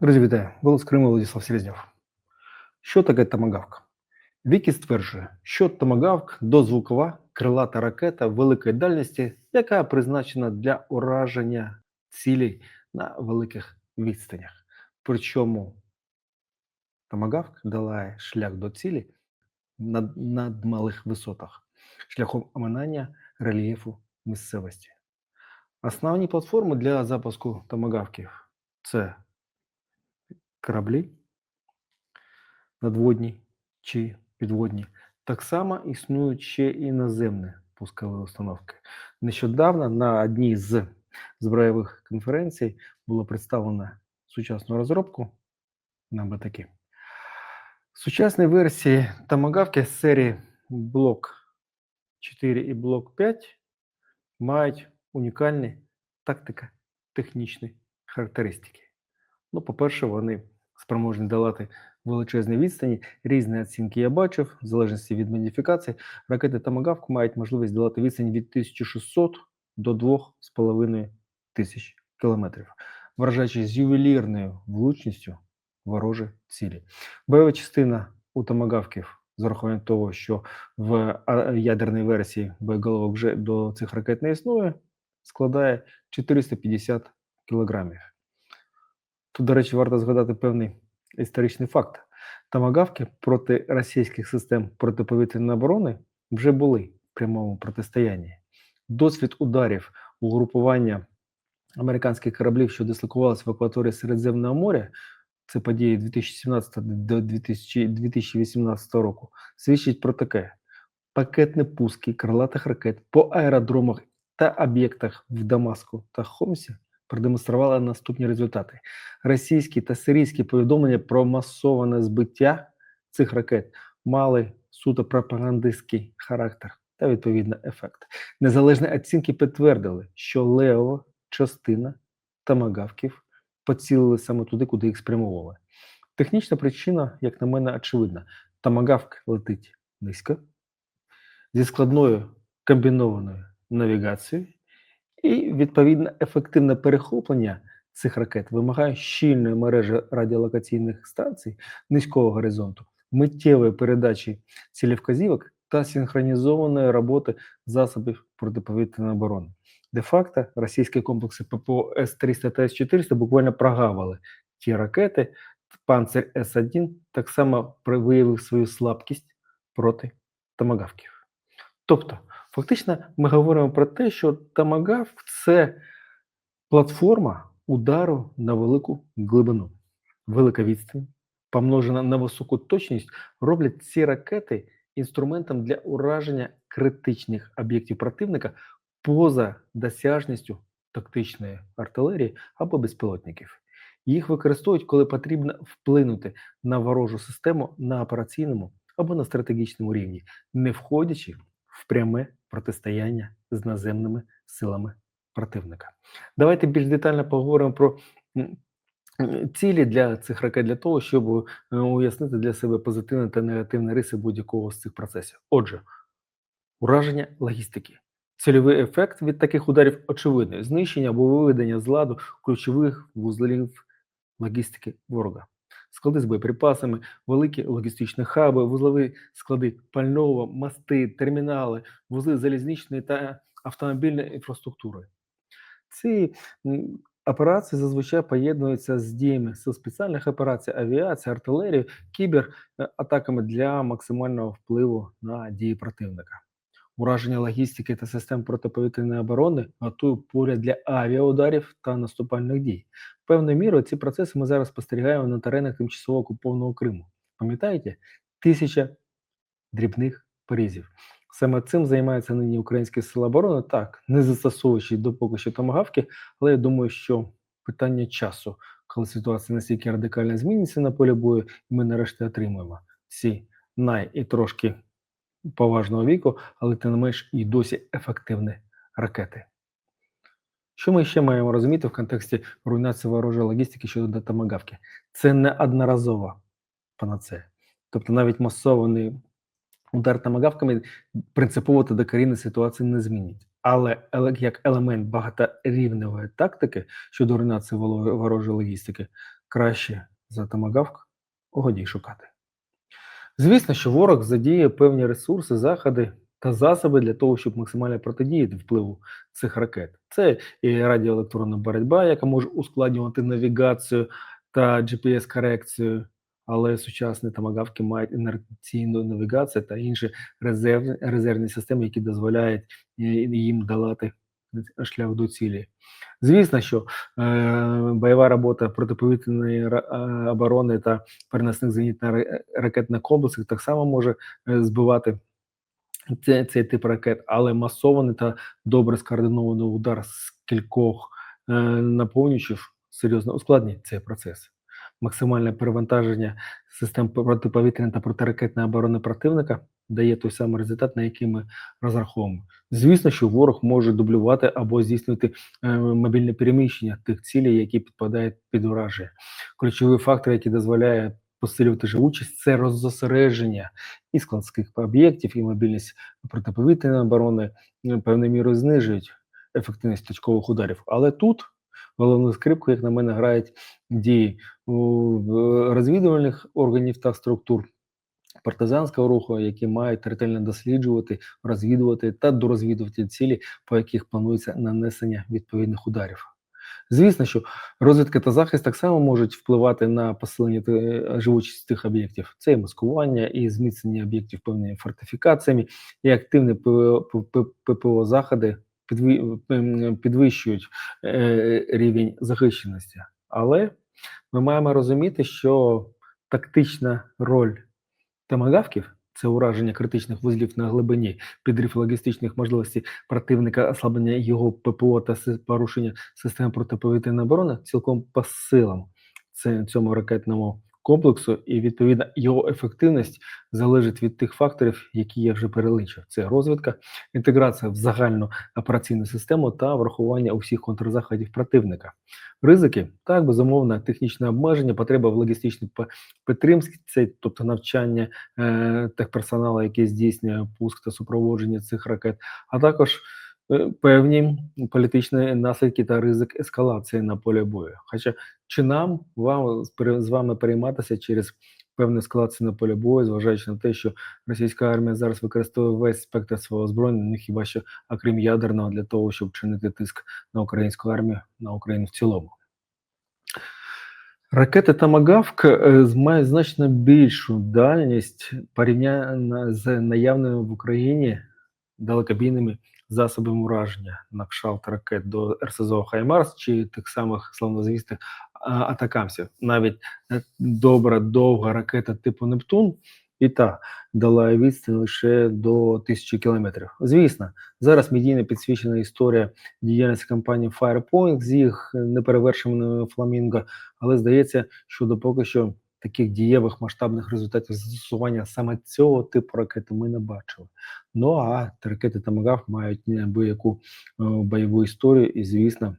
Друзі, вітаю! Голос Криму Владислав Селезньов. Що таке томагавк? Вікі стверджує, що томагавк – дозвукова крилата ракета великої дальності, яка призначена для ураження цілей на великих відстанях. Причому томагавк долає шлях до цілі на над малих висотах, шляхом оминання рельєфу місцевості. Основні платформи для запуску томагавків – це кораблі надводні чи підводні. Так само існують ще і наземні пускові установки. Нещодавно на одній з зброєвих конференцій було представлено сучасну розробку на батаки. Сучасні версії томагавки з серії Блок 4 і Блок 5 мають унікальні тактико-технічні характеристики. Ну, по-перше, вони спроможні долати величезні відстані. Різні оцінки я бачив, в залежності від модифікації. Ракети Томагавк мають можливість долати відстань від 1600 до 2500 тисяч кілометрів, вражаючи з ювелірною влучністю ворожі цілі. Бойова частина у Томагавків з урахуванням того, що в ядерній версії боєголовок вже до цих ракет не існує, складає 450 кілограмів. Тут, до речі, варто згадати певний історичний факт. Томагавки проти російських систем протиповітряної оборони вже були в прямому протистоянні. Досвід ударів угрупування американських кораблів, що дислокувалися в акваторії Середземного моря, це події 2017 до 2018 року, свідчить про таке: пакетні пуски крилатих ракет по аеродромах та об'єктах в Дамаску та Хомсі продемонстрували наступні результати: російські та сирійські повідомлення про масоване збиття цих ракет мали суто пропагандистський характер та відповідно ефект. Незалежні оцінки підтвердили, що левова частина тамагавків поцілили саме туди, куди їх спрямовували. Технічна причина, як на мене, очевидна: тамагавк летить низько зі складною комбінованою навігацією, і відповідно ефективне перехоплення цих ракет вимагає щільної мережі радіолокаційних станцій низького горизонту, миттєвої передачі цілевказівок та синхронізованої роботи засобів протиповітряної оборони. Де-факто російські комплекси ППО С-300 та С-400 буквально прогавили ті ракети. Панцир С-1 так само виявив свою слабкість проти томагавків. Тобто, фактично, ми говоримо про те, що Томагавк – це платформа удару на велику глибину, велика відстань, помножена на високу точність, роблять ці ракети інструментом для ураження критичних об'єктів противника поза досяжністю тактичної артилерії або безпілотників. Їх використовують, коли потрібно вплинути на ворожу систему на операційному або на стратегічному рівні, не входячи в пряме протистояння з наземними силами противника. Давайте більш детально поговоримо про цілі для цих ракет для того, щоб е, уяснити для себе позитивні та негативні риси будь-якого з цих процесів. Отже, ураження логістики. Цільовий ефект від таких ударів очевидний: знищення або виведення з ладу ключових вузлів логістики ворога склади з боєприпасами, великі логістичні хаби, вузлові склади пального, мости, термінали, вузли залізничної та автомобільної інфраструктури. Ці операції зазвичай поєднуються з діями сил спеціальних операцій, авіації, артилерії, кібератаками для максимального впливу на дії противника. Ураження логістики та систем протиповітряної оборони готує поля для авіаударів та наступальних дій. Певною мірою ці процеси ми зараз спостерігаємо на теренах тимчасово окупованого Криму. Пам'ятаєте? Тисяча дрібних порізів. Саме цим займаються нині українські сили оборони, так, не застосовуючи допоки що томагавки, але я думаю, що питання часу, коли ситуація настільки радикально зміниться на полі бою, ми нарешті отримуємо ці най і трошки поважного віку, але тим не менш і досі ефективні ракети. Що ми ще маємо розуміти в контексті руйнації ворожої логістики щодо томагавки? Це не одноразова панацея. Тобто навіть масований удар томагавками принципово та докорінної ситуації не змінить. Але як елемент багаторівневої тактики щодо руйнації ворожої логістики, краще за томагавк, годі шукати. Звісно, що ворог задіє певні ресурси, заходи та засоби для того, щоб максимально протидіяти впливу цих ракет. Це і радіоелектронна боротьба, яка може ускладнювати навігацію та GPS-корекцію, але сучасні томагавки мають інерційну навігацію та інші резерв, резервні системи, які дозволяють е, їм долати шлях до цілі. Звісно, що е, бойова робота протиповітряної е, оборони та переносних зенітно-ракетних комплексів так само може е, збивати цей, цей тип ракет, але масований та добре скоординований удар з кількох е, наповнювачів серйозно ускладнює цей процес. Максимальне перевантаження систем протиповітряної та протиракетної оборони противника дає той самий результат, на який ми розраховуємо. Звісно, що ворог може дублювати або здійснювати е, мобільне переміщення тих цілей, які підпадають під ураження. Ключовий фактор, який дозволяє посилювати живучість, це роззосередження і складських об'єктів, і мобільність протиповітряної оборони е, певною мірою знижують ефективність точкових ударів. Але тут головну скрипку, як на мене, грають дії розвідувальних органів та структур партизанського руху, які мають ретельно досліджувати, розвідувати та дорозвідувати цілі, по яких планується нанесення відповідних ударів. Звісно, що розвідка та захист так само можуть впливати на посилення та живучість тих об'єктів. Це і маскування, і зміцнення об'єктів певними фортифікаціями, і активні ППО заходи підвищують е, рівень захищеності. Але ми маємо розуміти, що тактична роль томагавків це ураження критичних вузлів на глибині, підрив логістичних можливостей противника, ослаблення його ППО та порушення систем протиповітряної оборони цілком по силам цьому ракетному комплексу, і відповідно його ефективність залежить від тих факторів, які я вже перелічив: це розвідка, інтеграція в загальну операційну систему та врахування усіх контрзаходів противника. Ризики так безумовно, технічне обмеження, потреба в логістичній підтримці, тобто навчання е, техперсоналу, який здійснює пуск та супроводження цих ракет, а також певні політичні наслідки та ризик ескалації на полі бою. Хоча чи нам вам з вами перейматися через певну ескалацію на полі бою, зважаючи на те, що російська армія зараз використовує весь спектр свого озброєння, ну хіба що окрім ядерного, для того, щоб чинити тиск на українську армію, на Україну в цілому. Ракети Томагавк е, мають значно більшу дальність порівняно з наявними в Україні далекобійними засобами ураження на кшалт ракет до РСЗО Хаймарс чи тих самих славнозвісних а, атакамсів. Навіть е, добра довга ракета типу Нептун і та дала відстань лише до тисячі кілометрів. Звісно, зараз медійно підсвічена історія діяльності компанії Firepoint з їх неперевершеними фламінго, але здається, що допоки що таких дієвих масштабних результатів застосування саме цього типу ракети ми не бачили. Ну а ракети Томагавк мають неабияку е, бойову історію, і звісно,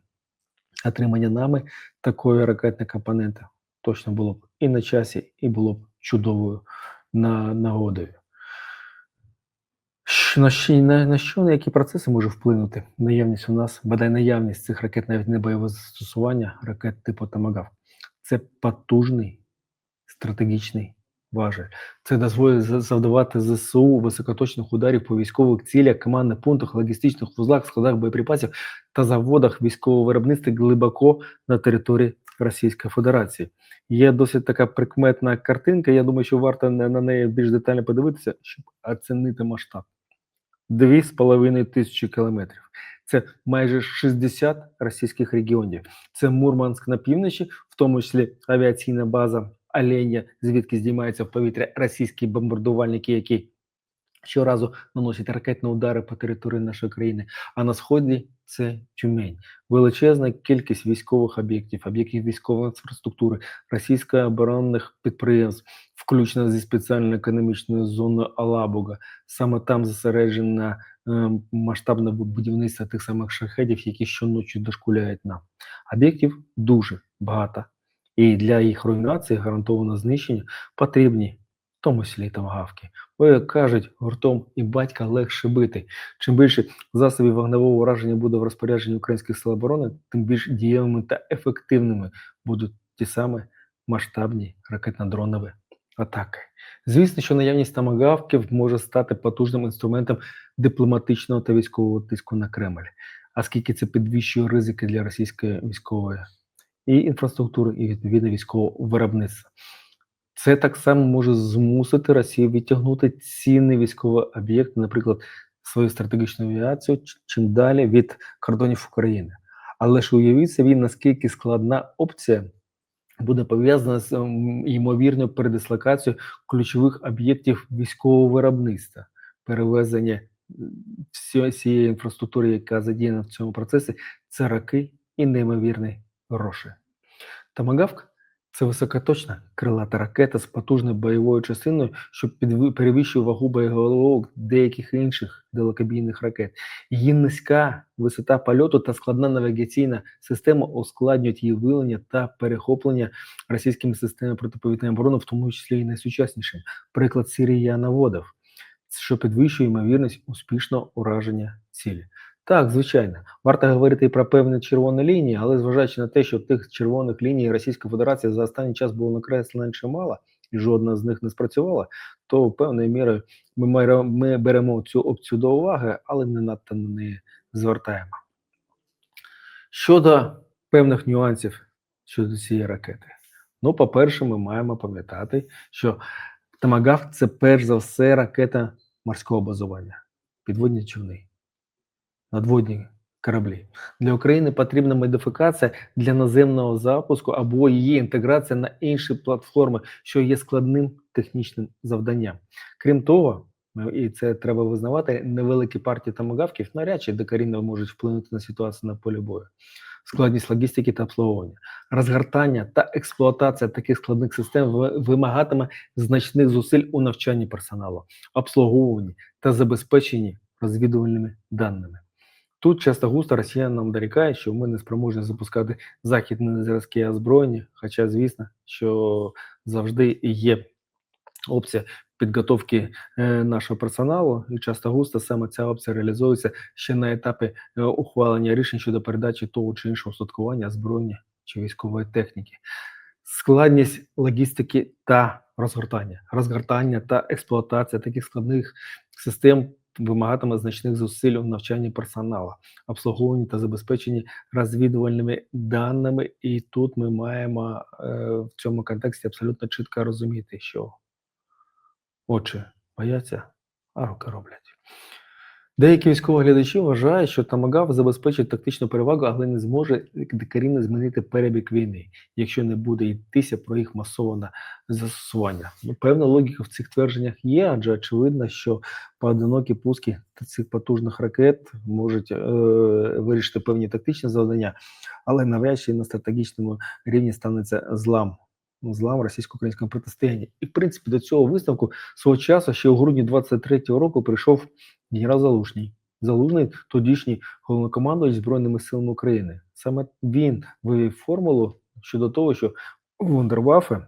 отримання нами такої ракетної компоненти точно було б і на часі, і було б чудовою на, нагодою. На що, на, на що, на які процеси може вплинути наявність у нас, бодай наявність цих ракет, навіть не бойове застосування ракет типу Томагавк? Це потужний стратегічний важель. Це дозволить завдавати ЗСУ високоточних ударів по військових цілях, командних пунктах, логістичних вузлах, складах боєприпасів та заводах військового виробництва глибоко на території Російської Федерації. Є досить така прикметна картинка. Я думаю, що варто на неї більш детально подивитися, щоб оцінити масштаб. Дві з половиною тисячі кілометрів. Це майже 60 російських регіонів. Це Мурманськ на півночі, в тому числі авіаційна база Оленя, звідки здіймаються в повітря російські бомбардувальники, які щоразу наносять ракетні удари по території нашої країни. А на сході це Тюмень. Величезна кількість військових об'єктів, об'єктів військової інфраструктури, російсько-оборонних підприємств, включно зі спеціальною економічною зоною Алабуга. Саме там зосереджена е, масштабне будівництво тих самих шахедів, які щоночі дошкуляють нам. Об'єктів дуже багато. І для їх руйнації гарантовано знищення потрібні, в тому числі і томагавки. Бо, як кажуть, гуртом і батька легше бити. Чим більше засобів вогневого ураження буде в розпорядженні українських сил оборони, тим більш дієвими та ефективними будуть ті самі масштабні ракетно-дронові атаки. Звісно, що наявність тамагавків може стати потужним інструментом дипломатичного та військового тиску на Кремль, оскільки це підвищує ризики для російської військової і інфраструктури, і відповідно військового виробництва. Це так само може змусити Росію відтягнути цінний військовий об'єкт, наприклад, свою стратегічну авіацію чим далі від кордонів України. Але ж уявіть собі, наскільки складна опція буде пов'язана з ем, ймовірною передислокацією ключових об'єктів військового виробництва, перевезення всієї інфраструктури, яка задіяна в цьому процесі, це роки і неймовірні гроші. Томагавк це високоточна крилата ракета з потужною бойовою частиною, що перевищує вагу боєголовок деяких інших далекобійних ракет. Її низька висота польоту та складна навігаційна система ускладнюють її виявлення та перехоплення російськими системами протиповітряної оборони, в тому числі і найсучаснішим. Приклад Сирія наводив, що підвищує ймовірність успішного ураження цілі. Так, звичайно, варто говорити і про певні червоні лінії, але зважаючи на те, що тих червоних ліній Російська Федерація за останній час було накреслено чимало, і жодна з них не спрацювала, то певною мірою ми, майра- ми беремо цю опцію до уваги, але не надто на неї звертаємо. Щодо певних нюансів щодо цієї ракети. Ну, по-перше, ми маємо пам'ятати, що Томагавк це перш за все ракета морського базування, підводні човни, надводні кораблі. Для України потрібна модифікація для наземного запуску або її інтеграція на інші платформи, що є складним технічним завданням. Крім того, ну, і це треба визнавати, невеликі партії томагавків навряд чи докорінно можуть вплинути на ситуацію на полі бою. Складність логістики та обслуговування, розгортання та експлуатація таких складних систем ви- вимагатиме значних зусиль у навчанні персоналу, обслуговуванні та забезпеченні розвідувальними даними. Тут часто густо росіяни нам дорікають, що ми не спроможні запускати західні зразки озброєння, хоча, звісно, що завжди є опція підготовки е, нашого персоналу, і часто густо саме ця опція реалізується ще на етапі е, ухвалення рішень щодо передачі того чи іншого устаткування озброєння чи військової техніки. Складність логістики та розгортання, розгортання та експлуатація таких складних систем вимагатиме значних зусиль у навчанні персоналу, обслуговуванні та забезпеченні розвідувальними даними. І тут ми маємо е, в цьому контексті абсолютно чітко розуміти, що очі бояться, а руки роблять. Деякі військові глядачі вважають, що Тамагав забезпечить тактичну перевагу, але не зможе докорінно змінити перебіг війни, якщо не буде йтися про їх масоване застосування. Ну, певна логіка в цих твердженнях є, адже очевидно, що поодинокі пуски цих потужних ракет можуть е, вирішити певні тактичні завдання, але навряд чи на стратегічному рівні станеться злам. Злам російсько-українського протистояння. І, в принципі, до цього висновку свого часу ще у грудні 23-го року прийшов генерал Залужний. Залужний тодішній головнокомандувач Збройними силами України. Саме він вивів формулу щодо того, що вундервафи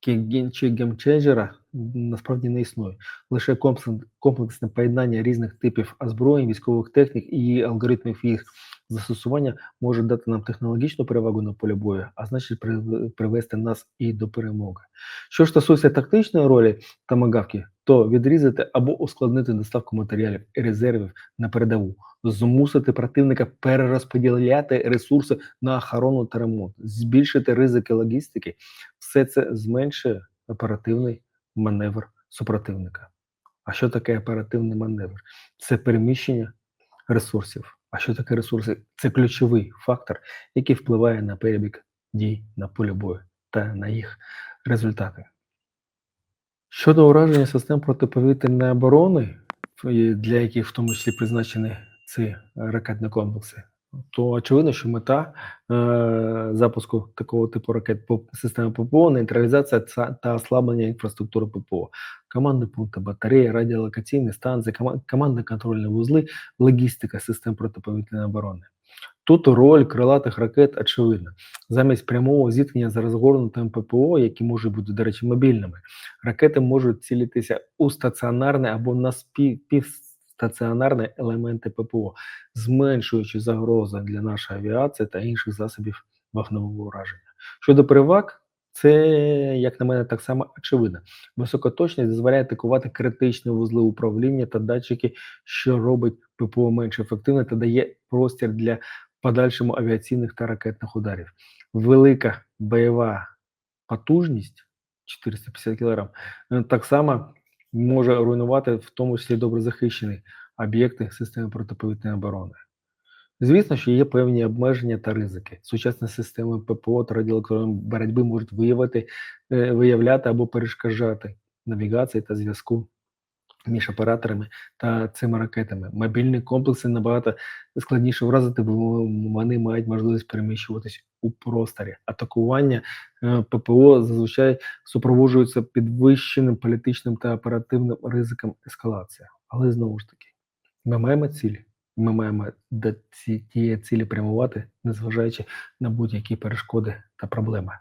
чи геймченджера насправді не існує. Лише комплексне поєднання різних типів озброєнь, військових технік і алгоритмів їх застосування може дати нам технологічну перевагу на полі бою, а значить привести нас і до перемоги. Що ж стосується тактичної ролі тамагавки, то відрізати або ускладнити доставку матеріалів і резервів на передову, змусити противника перерозподіляти ресурси на охорону та ремонт, збільшити ризики логістики, все це зменшує оперативний маневр супротивника. А що таке оперативний маневр? Це переміщення ресурсів. А що таке ресурси? Це ключовий фактор, який впливає на перебіг дій на полі бою та на їх результати. Щодо ураження систем протиповітряної оборони, для яких в тому числі призначені ці ракетні комплекси, то очевидно, що мета е, запуску такого типу ракет системи ППО нейтралізація та ослаблення інфраструктури ППО, командні пункти, батареї, радіолокаційні станції, кома- командні контрольні вузли, логістика систем протиповітряної оборони. Тут роль крилатих ракет очевидна. Замість прямого зіткнення з розгорнутим ППО, які можуть бути, до речі, мобільними, ракети можуть цілитися у стаціонарні або на співстаціонарні елементи ППО, зменшуючи загрози для нашої авіації та інших засобів вогневого ураження. Щодо переваг Це, як на мене, так само очевидно. Висока точність дозволяє атакувати критичні вузли управління та датчики, що робить ППО менш ефективним та дає простір для подальшому авіаційних та ракетних ударів. Велика бойова потужність 450 кг так само може руйнувати, в тому числі добре захищені об'єкти системи протиповітряної оборони. Звісно, що є певні обмеження та ризики. Сучасні системи ППО та радіоелектронної боротьби можуть виявити, е, виявляти або перешкоджати навігації та зв'язку між операторами та цими ракетами. Мобільні комплекси набагато складніше вразити, бо вони мають можливість переміщуватись у просторі. Атакування е, ППО зазвичай супроводжуються підвищеним політичним та оперативним ризиком ескалації. Але знову ж таки, ми маємо ціль. Ми маємо до ці, тієї цілі прямувати, незважаючи на будь-які перешкоди та проблеми.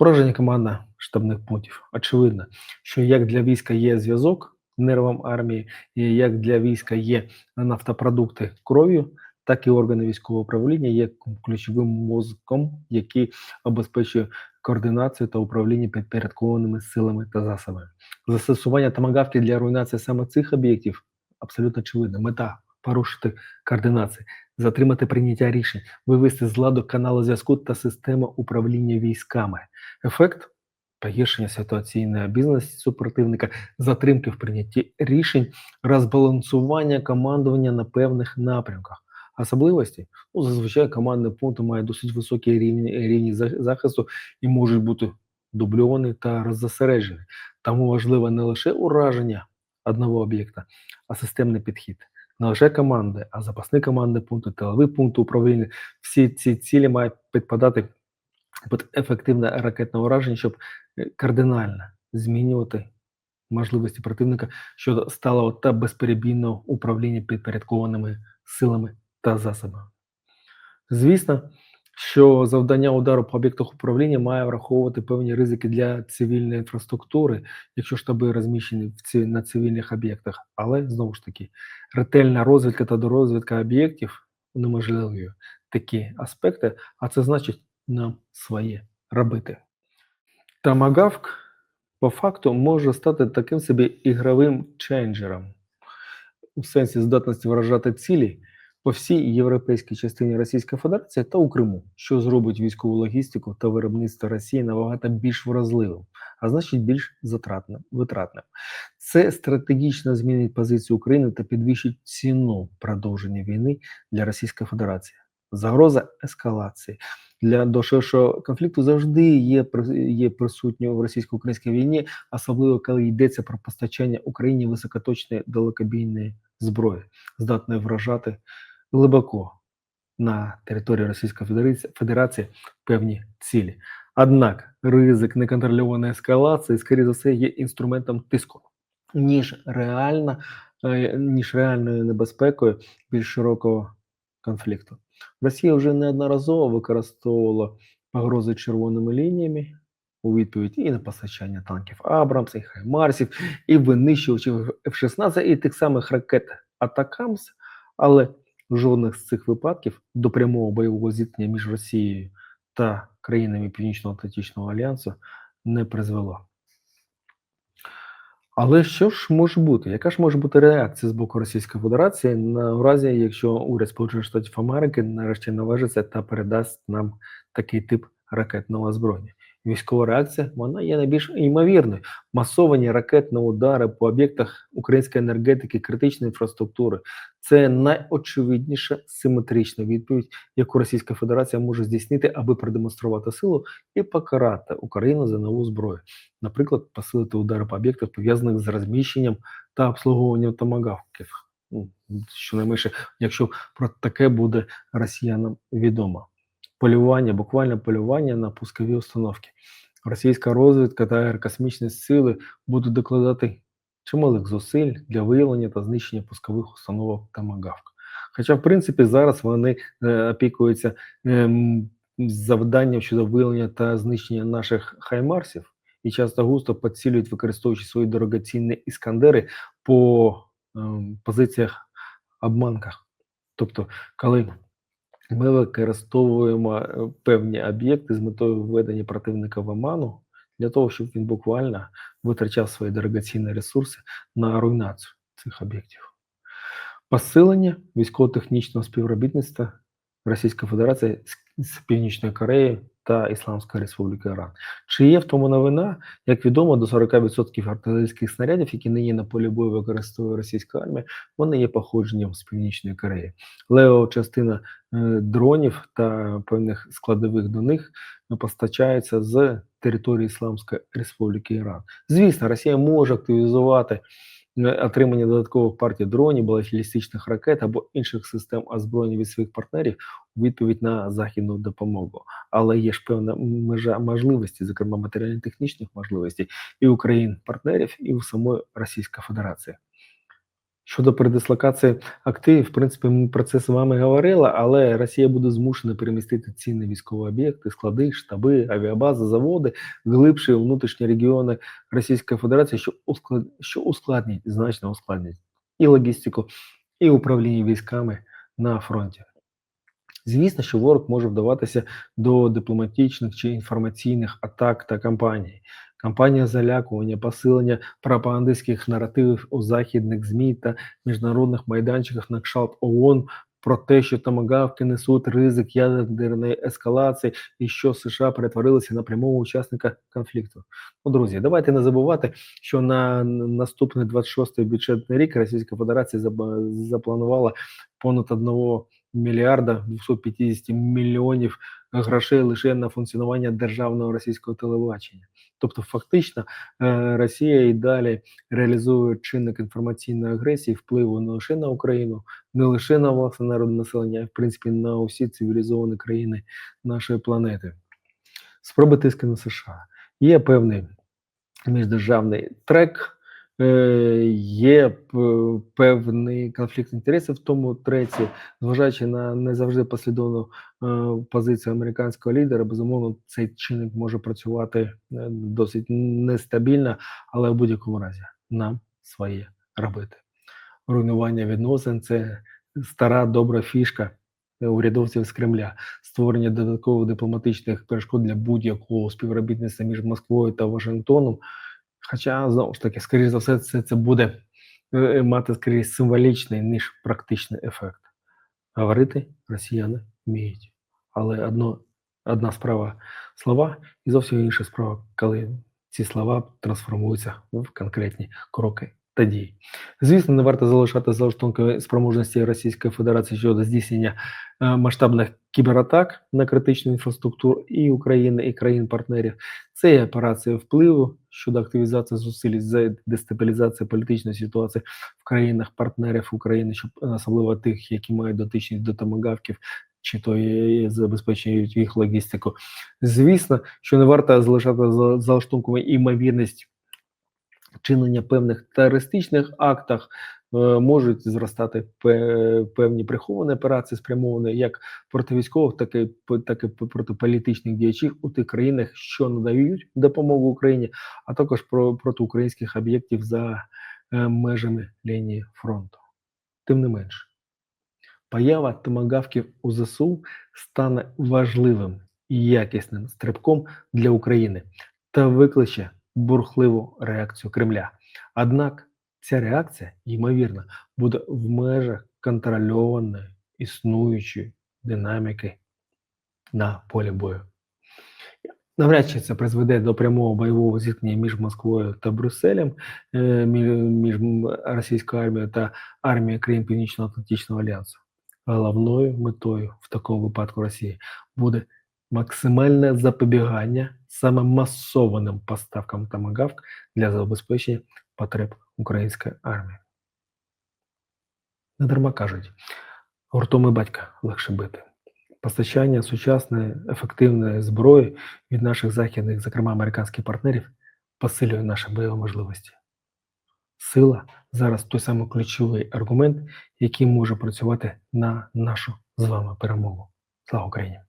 Ураження команда штабних пунктів. Очевидно, що як для війська є зв'язок нервам армії, і як для війська є нафтопродукти кров'ю, так і органи військового управління є ключовим мозком, який обезпечує координацію та управління підпорядкованими силами та засобами. Застосування томагавки для руйнації саме цих об'єктів абсолютно очевидно. Мета порушити координації, затримати прийняття рішень, вивести з ладу канали зв'язку та систему управління військами. Ефект погіршення ситуаційної обізнаності супротивника, затримки в прийнятті рішень, розбалансування командування на певних напрямках. Особливості ну, зазвичай командний пункт має досить високі рівні, рівні захисту і можуть бути дубльовані та роззасереджені. Тому важливо не лише ураження одного об'єкта, а системний підхід. Не лише команди, а запасні команди пункти, тилові пункти управління. Всі ці цілі мають підпадати під ефективне ракетне ураження, щоб е, кардинально змінювати можливості противника щодо сталого та безперебійного управління підпорядкованими силами та засобами. Звісно, що завдання удару по об'єктах управління має враховувати певні ризики для цивільної інфраструктури, якщо штаби розміщені в ці, на цивільних об'єктах. Але знову ж таки, ретельна розвідка та дорозвідка об'єктів унеможливлює такі аспекти, а це значить нам своє робити. Тамагавк по факту може стати таким собі ігровим ченджером у сенсі здатності вражати цілі по всій європейській частині Російської Федерації та у Криму, що зробить військову логістику та виробництво Росії набагато більш вразливим, а значить більш затратним, витратним. Це стратегічно змінить позицію України та підвищить ціну продовження війни для Російської Федерації. Загроза ескалації для доширшого конфлікту завжди є, є присутньою в російсько-українській війні, особливо коли йдеться про постачання Україні високоточної далекобійної зброї, здатної вражати глибоко на території Російської Федерації- певні цілі. Однак ризик неконтрольованої ескалації, скоріше за все, є інструментом тиску, ніж реальна, е, ніж реальною небезпекою більш широкого конфлікту. Росія вже неодноразово використовувала погрози червоними лініями у відповідь і на постачання танків Абрамс, і Хаймарсів, і винищувачів F-16, і тих самих ракет Атакамс, але жодних з цих випадків до прямого бойового зіткнення між Росією та країнами Північно-Атлантичного альянсу не призвело. Але що ж може бути? Яка ж може бути реакція з боку Російської Федерації на разі, якщо уряд Сполучених Штатів Америки нарешті наважиться та передасть нам такий тип ракетного озброєння? Військова реакція вона є найбільш ймовірною. Масовані ракетні удари по об'єктах української енергетики, критичної інфраструктури це найочевидніша симетрична відповідь, яку Російська Федерація може здійснити, аби продемонструвати силу і покарати Україну за нову зброю наприклад, посилити удари по об'єктах, пов'язаних з розміщенням та обслуговуванням томагавків. Ну, щонайменше, якщо про таке буде росіянам відомо. Полювання, буквально полювання на пускові установки. Російська розвідка та аерокосмічні сили будуть докладати чималих зусиль для виявлення та знищення пускових установок Томагавк. Хоча, в принципі, зараз вони е, опікуються ем, завданням щодо виявлення та знищення наших хаймарсів, і часто густо поцілюють, використовуючи свої дорогоцінні іскандери по ем, позиціях обманках. Тобто, коли ми використовуємо е, певні об'єкти з метою введення противника в оману, для того, щоб він буквально витрачав свої дорогоцінні ресурси на руйнацію цих об'єктів. Посилення військово-технічного співробітництва Російської Федерації з, Північною Кореєю та Ісламською Республікою Іран. Чи є в тому новина? Як відомо, до 40% артилерійських снарядів, які нині на полі бою використовує російська армія, вони є походженням з Північної Кореї. Лео частина е, дронів та певних складових до них постачається з території Ісламської Республіки Іран. Звісно, Росія може активізувати е, отримання додаткових партій дронів, балістичних ракет або інших систем озброєння від своїх партнерів відповідь на західну допомогу. Але є ж певна межа можливості, зокрема матеріально-технічних можливостей і у країн-партнерів, і у самої Російської Федерації. Щодо передислокації активів, в принципі, ми про це з вами говорили, але Росія буде змушена перемістити цінні військові об'єкти, склади, штаби, авіабази, заводи глибше у внутрішні регіони Російської Федерації, що усклад... що ускладнить, значно ускладнить і логістику, і управління військами на фронті. Звісно, що ворог може вдаватися до дипломатичних чи інформаційних атак та кампаній. Кампанія залякування, посилення пропагандистських наративів у західних ЗМІ та міжнародних майданчиках на кшталт ООН про те, що тамагавки несуть ризик ядерної ескалації і що США перетворилися на прямого учасника конфлікту. Ну, друзі, давайте не забувати, що на наступний 26-й бюджетний рік Російська Федерація запланувала понад одного мільярда 250 мільйонів грошей лише на функціонування державного російського телебачення. Тобто, фактично, е, Росія і далі реалізує чинник інформаційної агресії, впливу не лише на Україну, не лише на власне народне населення, а в принципі на усі цивілізовані країни нашої планети. Спроби тиски на США. Є певний міждержавний трек. Е, є певний конфлікт інтересів в тому треці, зважаючи на не завжди послідовну е, позицію американського лідера, безумовно, цей чинник може працювати е, досить нестабільно, але в будь-якому разі нам своє робити. Руйнування відносин це стара добра фішка урядовців з Кремля, створення додаткових дипломатичних перешкод для будь-якого співробітництва між Москвою та Вашингтоном. Хоча, знову ж таки, скоріш за все, це, це буде е, мати скоріше символічний, ніж практичний ефект. Говорити росіяни вміють. Але одно, одна справа слова, і зовсім інша справа, коли ці слова трансформуються в конкретні кроки та дії. Звісно, не варто залишати залаштунки спроможності Російської Федерації щодо здійснення е, масштабних кібератак на критичну інфраструктуру і України, і країн-партнерів. Це є операція впливу щодо активізації зусиль з дестабілізації політичної ситуації в країнах-партнерів України, щоб особливо тих, які мають дотичність до томагавків. Чи то забезпечують їх логістику. Звісно, що не варто залишати за залаштунками імовірність чинення певних терористичних актах е, можуть зростати певні приховані операції, спрямовані як проти військових, так і так і проти політичних діячів у тих країнах, що надають допомогу Україні, а також про проти українських об'єктів за е, межами лінії фронту. Тим не менш, поява томагавків у ЗСУ стане важливим і якісним стрибком для України та викличе бурхливу реакцію Кремля. Однак ця реакція, ймовірно, буде в межах контрольованої існуючої динаміки на полі бою. Навряд чи це призведе до прямого бойового зіткнення між Москвою та Брюсселем, е, між російською армією та армією країн Північно-Атлантичного альянсу. Головною метою в такому випадку Росії буде максимальне запобігання саме масованим поставкам тамагавк для забезпечення потреб української армії. Не дарма кажуть, гуртом і батька легше бити. Постачання сучасної ефективної зброї від наших західних, зокрема американських партнерів, посилює наші бойові можливості. Сила зараз той самий ключовий аргумент, який може працювати на нашу з вами перемогу. Слава Україні!